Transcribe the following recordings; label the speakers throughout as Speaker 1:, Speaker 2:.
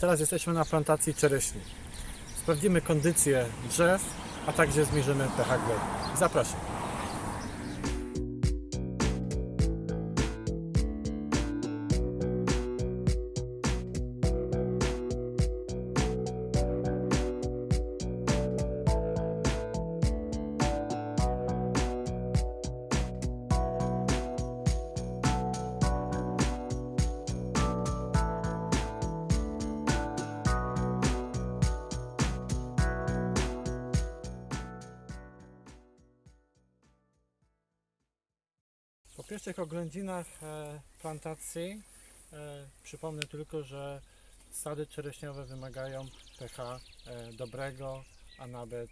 Speaker 1: Teraz jesteśmy na plantacji czereśni. Sprawdzimy kondycję drzew, a także zmierzymy pH gleby. Zapraszam. Pierwszych oględzinach e, plantacji e, przypomnę tylko, że sady czereśniowe wymagają pH e, dobrego, a nawet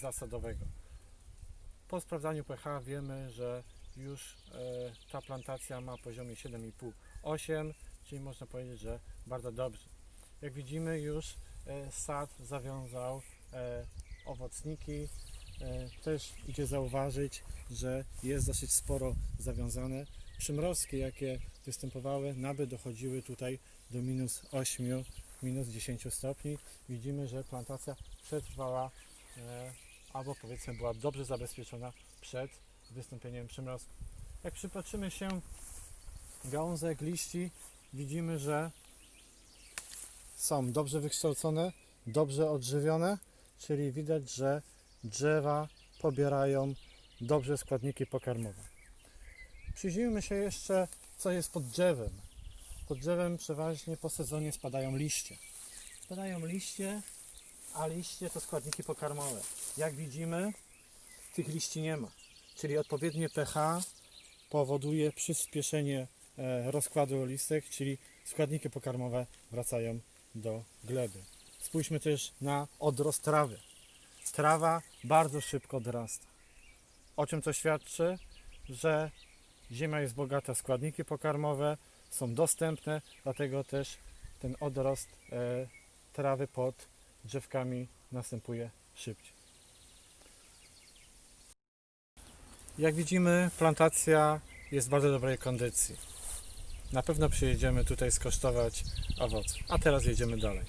Speaker 1: zasadowego. Po sprawdzaniu pH wiemy, że już ta plantacja ma poziomie 7,5-8, czyli można powiedzieć, że bardzo dobrze. Jak widzimy już sad zawiązał owocniki. E, Też idzie zauważyć, że jest dosyć sporo zawiązane. Przymrozki, jakie występowały, nawet dochodziły tutaj do minus 8, minus 10 stopni. Widzimy, że plantacja przetrwała e, albo powiedzmy była dobrze zabezpieczona przed wystąpieniem przymrozków. Jak przypatrzymy się gałązek, liści, widzimy, że są dobrze wykształcone, dobrze odżywione, czyli widać, że drzewa pobierają dobrze składniki pokarmowe. Przyjrzyjmy się jeszcze, co jest pod drzewem. Pod drzewem przeważnie po sezonie spadają liście. Spadają liście, a liście to składniki pokarmowe. Jak widzimy, tych liści nie ma. Czyli odpowiednie pH powoduje przyspieszenie e, rozkładu listek, czyli składniki pokarmowe wracają do gleby. Spójrzmy też na odrost trawy. Trawa bardzo szybko dorasta. O czym to świadczy? Że ziemia jest bogata składniki pokarmowe, są dostępne, dlatego też ten odrost e, trawy pod drzewkami następuje szybciej. Jak widzimy, plantacja jest w bardzo dobrej kondycji. Na pewno przyjedziemy tutaj skosztować owoców. A teraz jedziemy dalej.